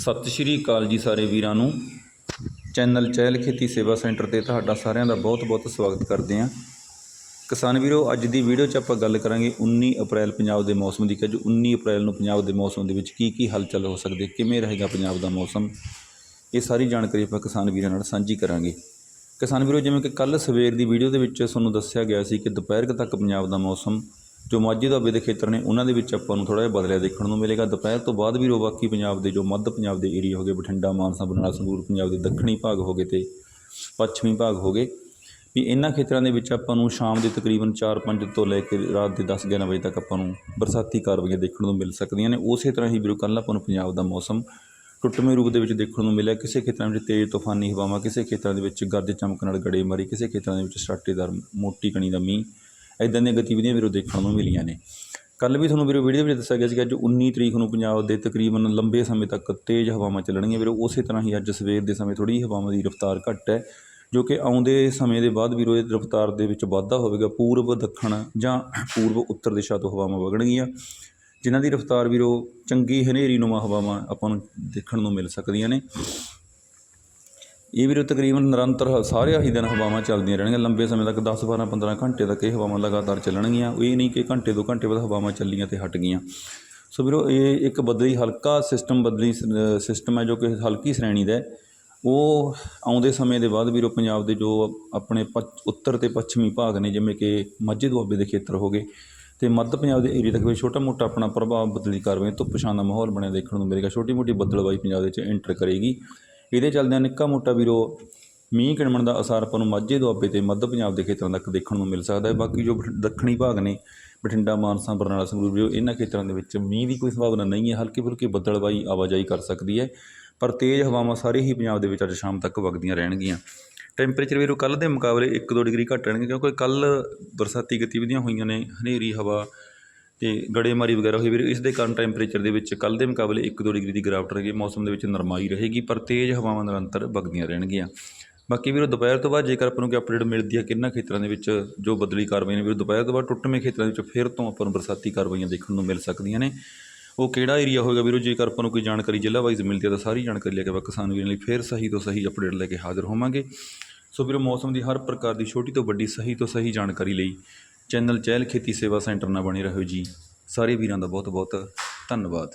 ਸਤਿ ਸ਼੍ਰੀ ਅਕਾਲ ਜੀ ਸਾਰੇ ਵੀਰਾਂ ਨੂੰ। ਚੈਨਲ ਚਹਿਲ ਖੇਤੀ ਸੇਵਾ ਸੈਂਟਰ ਤੇ ਤੁਹਾਡਾ ਸਾਰਿਆਂ ਦਾ ਬਹੁਤ-ਬਹੁਤ ਸਵਾਗਤ ਕਰਦੇ ਹਾਂ। ਕਿਸਾਨ ਵੀਰੋ, ਅੱਜ ਦੀ ਵੀਡੀਓ 'ਚ ਆਪਾਂ ਗੱਲ ਕਰਾਂਗੇ 19 ਅਪ੍ਰੈਲ ਪੰਜਾਬ ਦੇ ਮੌਸਮ ਦੀ। ਕਿ ਅੱਜ 19 ਅਪ੍ਰੈਲ ਨੂੰ ਪੰਜਾਬ ਦੇ ਮੌਸਮ ਦੇ ਵਿੱਚ ਕੀ ਕੀ ਹਲਚਲ ਹੋ ਸਕਦੇ, ਕਿਵੇਂ ਰਹੇਗਾ ਪੰਜਾਬ ਦਾ ਮੌਸਮ? ਇਹ ਸਾਰੀ ਜਾਣਕਾਰੀ ਆਪਾਂ ਕਿਸਾਨ ਵੀਰਾਂ ਨਾਲ ਸਾਂਝੀ ਕਰਾਂਗੇ। ਕਿਸਾਨ ਵੀਰੋ, ਜਿਵੇਂ ਕਿ ਕੱਲ ਸਵੇਰ ਦੀ ਵੀਡੀਓ ਦੇ ਵਿੱਚ ਤੁਹਾਨੂੰ ਦੱਸਿਆ ਗਿਆ ਸੀ ਕਿ ਦੁਪਹਿਰ ਤੱਕ ਪੰਜਾਬ ਦਾ ਮੌਸਮ ਜੋ ਮਾਝੇ ਦੁਆਬੇ ਦੇ ਖੇਤਰ ਨੇ, ਉਹਨਾਂ ਦੇ ਵਿੱਚ ਆਪਾਂ ਨੂੰ ਥੋੜ੍ਹਾ ਜਿਹਾ ਬਦਲਿਆ ਦੇਖਣ ਨੂੰ ਮਿਲੇਗਾ। ਦੁਪਹਿਰ ਤੋਂ ਬਾਅਦ ਵੀ ਰੋ ਬਾਕੀ ਪੰਜਾਬ ਦੇ ਜੋ ਮੱਧ ਪੰਜਾਬ ਦੇ ਏਰੀਆ ਹੋ ਗਏ, ਬਠਿੰਡਾ, ਮਾਨਸਾ, ਬਰਨਾਲਾ, ਸੰਗਰੂਰ ਪੰਜਾਬ ਦੇ ਦੱਖਣੀ ਭਾਗ ਹੋ ਗਏ ਤੇ ਪੱਛਮੀ ਭਾਗ ਹੋ ਗਏ। ਵੀ ਇਹਨਾਂ ਖੇਤਰਾਂ ਦੇ ਵਿੱਚ ਆਪਾਂ ਨੂੰ ਸ਼ਾਮ ਦੇ ਤਕਰੀਬਨ 4-5 ਤੋਂ ਲੈ ਕੇ ਰਾਤ ਦੇ 10-11 ਵਜੇ ਤੱਕ ਆਪਾਂ ਨੂੰ ਬਰਸਾਤੀ ਕਾਰਵਾਈਆਂ ਦੇਖਣ ਨੂੰ ਮਿਲ ਸਕਦੀਆਂ ਨੇ। ਉਸੇ ਤਰ੍ਹਾਂ ਹੀ ਵੀਰੋ, ਕੱਲ੍ਹ ਆਪਾਂ ਨੂੰ ਪੰਜਾਬ ਦਾ ਮੌਸਮ ਟੁੱਟਵੇਂ ਰੂਪ ਦੇ ਵਿੱਚ ਦੇਖਣ ਨੂੰ ਮਿਲਿਆ। ਕਿਸੇ ਖੇਤਰਾਂ ਵਿੱਚ ਤੇਜ਼ ਤੂਫਾਨੀ ਹਵਾਵਾਂ, ਕਿਸੇ ਖੇਤਰਾਂ ਦੇ ਵਿੱਚ ਗਰਜ ਚਮਕ ਨਾਲ ਗੜੇਮਾਰੀ, ਕਿਸੇ ਖੇਤਰਾਂ ਦੇ ਵਿੱਚ ਸਰਾਟੇਦਾਰ ਮੋਟੀ ਕਣੀ ਦਾ ਮੀਂਹ ਇਦਾਂ ਦੀਆਂ ਗਤੀਵਿਧੀਆਂ ਵੀਰੋ ਦੇਖਣ ਨੂੰ ਮਿਲੀਆਂ ਨੇ। ਕੱਲ ਵੀ ਤੁਹਾਨੂੰ ਵੀਰੋ ਵੀਡੀਓ ਵਿੱਚ ਦੱਸਿਆ ਗਿਆ ਸੀਗਾ, ਅੱਜ 19 ਤਰੀਕ ਨੂੰ ਪੰਜਾਬ ਦੇ ਤਕਰੀਬਨ ਲੰਬੇ ਸਮੇਂ ਤੱਕ ਤੇਜ਼ ਹਵਾਵਾਂ ਚੱਲਣਗੀਆਂ। ਵੀਰੋ, ਉਸੇ ਤਰ੍ਹਾਂ ਹੀ ਅੱਜ ਸਵੇਰ ਦੇ ਸਮੇਂ ਥੋੜੀ ਹਵਾਵਾਂ ਦੀ ਰਫ਼ਤਾਰ ਘੱਟ ਹੈ, ਜੋ ਕਿ ਆਉਂਦੇ ਸਮੇਂ ਦੇ ਬਾਅਦ ਵੀਰੋ ਇਹ ਰਫ਼ਤਾਰ ਦੇ ਵਿੱਚ ਵਾਧਾ ਹੋਵੇਗਾ। ਪੂਰਬ, ਦੱਖਣ ਜਾਂ ਪੂਰਬ ਉੱਤਰ ਦਿਸ਼ਾ ਤੋਂ ਹਵਾਵਾਂ ਵਗਣਗੀਆਂ, ਜਿਨ੍ਹਾਂ ਦੀ ਰਫ਼ਤਾਰ ਵੀਰੋ ਚੰਗੀ ਹਨੇਰੀ ਨੂੰਮਾ ਹਵਾਵਾਂ ਆਪਾਂ ਨੂੰ ਦੇਖਣ ਨੂੰ ਮਿਲ ਸਕਦੀਆਂ ਨੇ। ਇਹ ਵੀਰੋ ਤਕਰੀਬਨ ਨਿਰੰਤਰ ਹ- ਸਾਰੇ ਹੀ ਦਿਨ ਹਵਾਵਾਂ ਚੱਲਦੀਆਂ ਰਹਿਣਗੀਆਂ। ਲੰਬੇ ਸਮੇਂ ਤੱਕ 10 12 15 ਘੰਟੇ ਤੱਕ ਇਹ ਹਵਾਵਾਂ ਲਗਾਤਾਰ ਚੱਲਣਗੀਆਂ। ਇਹ ਨਹੀਂ ਕਿ ਘੰਟੇ ਦੋ ਘੰਟੇ ਬਾਅਦ ਹਵਾਵਾਂ ਚੱਲੀਆਂ ਤੇ ਹਟ ਗਈਆਂ। ਸੋ ਵੀਰੋ, ਇਹ ਇੱਕ ਬਦਲੀ, ਹਲਕਾ ਸਿਸਟਮ ਬਦਲੀ ਸਿਸਟਮ ਹੈ ਜੋ ਕਿ ਹਲਕੀ ਸ਼੍ਰੇਣੀ ਦਾ ਹੈ। ਉਹ ਆਉਂਦੇ ਸਮੇਂ ਦੇ ਬਾਅਦ ਵੀਰੋ ਪੰਜਾਬ ਦੇ ਜੋ ਆਪਣੇ ਪੱਛ- ਉੱਤਰ ਤੇ ਪੱਛਮੀ ਭਾਗ ਨੇ, ਜਿਵੇਂ ਕਿ ਮਾਝੇ ਦੁਆਬੇ ਦੇ ਖੇਤਰ ਹੋ ਗਏ ਤੇ ਮੱਧ ਪੰਜਾਬ ਦੇ ਏਰੀਆ ਤੱਕ ਵੀ ਛੋਟਾ ਮੋਟਾ ਆਪਣਾ ਪ੍ਰਭਾਵ ਬਦਲੀ ਕਰ ਰਹੇ ਧੁੱਪ ਛਾਂ ਦਾ ਮਾਹੌਲ ਬਣਿਆ ਦੇਖਣ ਨੂੰ ਮਿਲੇਗਾ। ਛੋਟੀ ਮੋਟੀ ਬੱਦਲਬਾਈ ਪੰਜਾਬ ਦੇ ਵਿੱਚ ਐਂਟਰ ਕਰੇਗੀ। ਇਹਦੇ ਚੱਲਦਿਆਂ ਨਿੱਕਾ ਮੋਟਾ ਵੀਰੋ ਮੀਂਹ ਕਿਣਮਣ ਦਾ ਅਸਰ ਆਪਾਂ ਨੂੰ ਮਾਝੇ, ਦੁਆਬੇ ਤੇ ਮੱਧ ਪੰਜਾਬ ਦੇ ਖੇਤਰਾਂ ਤੱਕ ਦੇਖਣ ਨੂੰ ਮਿਲ ਸਕਦਾ ਹੈ। ਬਾਕੀ ਜੋ ਦੱਖਣੀ ਭਾਗ ਨੇ, ਬਠਿੰਡਾ, ਮਾਨਸਾ, ਬਰਨਾਲਾ, ਸੰਗਰੂਰ ਵੀਰੋ, ਇਹਨਾਂ ਖੇਤਰਾਂ ਦੇ ਵਿੱਚ ਮੀਂਹ ਦੀ ਕੋਈ ਸੰਭਾਵਨਾ ਨਹੀਂ ਹੈ। ਹਲਕੀ ਫੁਲਕੀ ਬੱਦਲਬਾਈ ਆਵਾਜਾਈ ਕਰ ਸਕਦੀ ਹੈ, ਪਰ ਤੇਜ਼ ਹਵਾਵਾਂ ਸਾਰੇ ਹੀ ਪੰਜਾਬ ਦੇ ਵਿੱਚ ਅੱਜ ਸ਼ਾਮ ਤੱਕ ਵਗਦੀਆਂ ਰਹਿਣਗੀਆਂ। ਟੈਂਪਰੇਚਰ ਵੀਰੋ ਕੱਲ ਦੇ ਮੁਕਾਬਲੇ 1-2 ਡਿਗਰੀ ਘੱਟ ਰਹਿਣਗੇ, ਕਿਉਂਕਿ ਕੱਲ ਬਰਸਾਤੀ ਗਤੀਵਿਧੀਆਂ ਹੋਈਆਂ ਨੇ, ਹਨੇਰੀ, ਹਵਾ ਅਤੇ ਗੜੇਮਾਰੀ ਵਗੈਰਾ ਹੋਈ, ਵੀਰੇ, ਇਸ ਦੇ ਕਾਰਨ ਟੈਂਪਰੇਚਰ ਦੇ ਵਿੱਚ ਕੱਲ੍ਹ ਦੇ ਮੁਕਾਬਲੇ 1-2 ਡਿਗਰੀ ਦੀ ਗਿਰਾਵਟ ਰਹੇਗੀ, ਮੌਸਮ ਦੇ ਵਿੱਚ ਨਰਮਾਈ ਰਹੇਗੀ, ਪਰ ਤੇਜ਼ ਹਵਾਵਾਂ ਨਿਰੰਤਰ ਵਗਦੀਆਂ ਰਹਿਣਗੀਆਂ। ਬਾਕੀ ਵੀਰੋ, ਦੁਪਹਿਰ ਤੋਂ ਬਾਅਦ ਜੇਕਰ ਆਪਾਂ ਨੂੰ ਕੋਈ ਅਪਡੇਟ ਮਿਲਦੀ ਹੈ ਕਿੰਨਾ ਖੇਤਰਾਂ ਦੇ ਵਿੱਚ ਜੋ ਬਦਲੀ ਕਾਰਵਾਈ ਨੇ, ਵੀਰੋ, ਦੁਪਹਿਰ ਤੋਂ ਬਾਅਦ ਟੁੱਟਵੇਂ ਖੇਤਰਾਂ ਦੇ ਵਿੱਚ ਫਿਰ ਤੋਂ ਆਪਾਂ ਨੂੰ ਬਰਸਾਤੀ ਕਾਰਵਾਈਆਂ ਦੇਖਣ ਨੂੰ ਮਿਲ ਸਕਦੀਆਂ ਨੇ। ਉਹ ਕਿਹੜਾ ਏਰੀਆ ਹੋਏਗਾ ਵੀਰੋ, ਜੇਕਰ ਆਪਾਂ ਨੂੰ ਕੋਈ ਜਾਣਕਾਰੀ ਜ਼ਿਲ੍ਹਾ ਵਾਈਜ਼ ਮਿਲਦੀ ਹੈ ਤਾਂ ਸਾਰੀ ਜਾਣਕਾਰੀ ਲੈ ਕੇ ਆਪਾਂ ਕਿਸਾਨ ਵੀਰਾਂ ਲਈ ਫਿਰ ਸਹੀ ਤੋਂ ਸਹੀ ਅਪਡੇਟ ਲੈ ਕੇ ਹਾਜ਼ਰ ਹੋਵਾਂਗੇ। ਸੋ ਵੀਰੋ, ਮੌਸਮ ਦੀ ਹਰ ਪ੍ਰਕਾਰ ਦੀ ਛੋਟੀ ਤੋਂ ਵੱਡੀ ਸਹੀ ਤੋਂ ਸਹੀ ਜਾਣਕਾਰੀ ਲਈ ਚੈਨਲ ਚਹਿਲ ਖੇਤੀ ਸੇਵਾ ਸੈਂਟਰ ਨਾਲ ਬਣੇ ਰਹੋ ਜੀ। ਸਾਰੇ ਵੀਰਾਂ ਦਾ ਬਹੁਤ ਬਹੁਤ ਧੰਨਵਾਦ।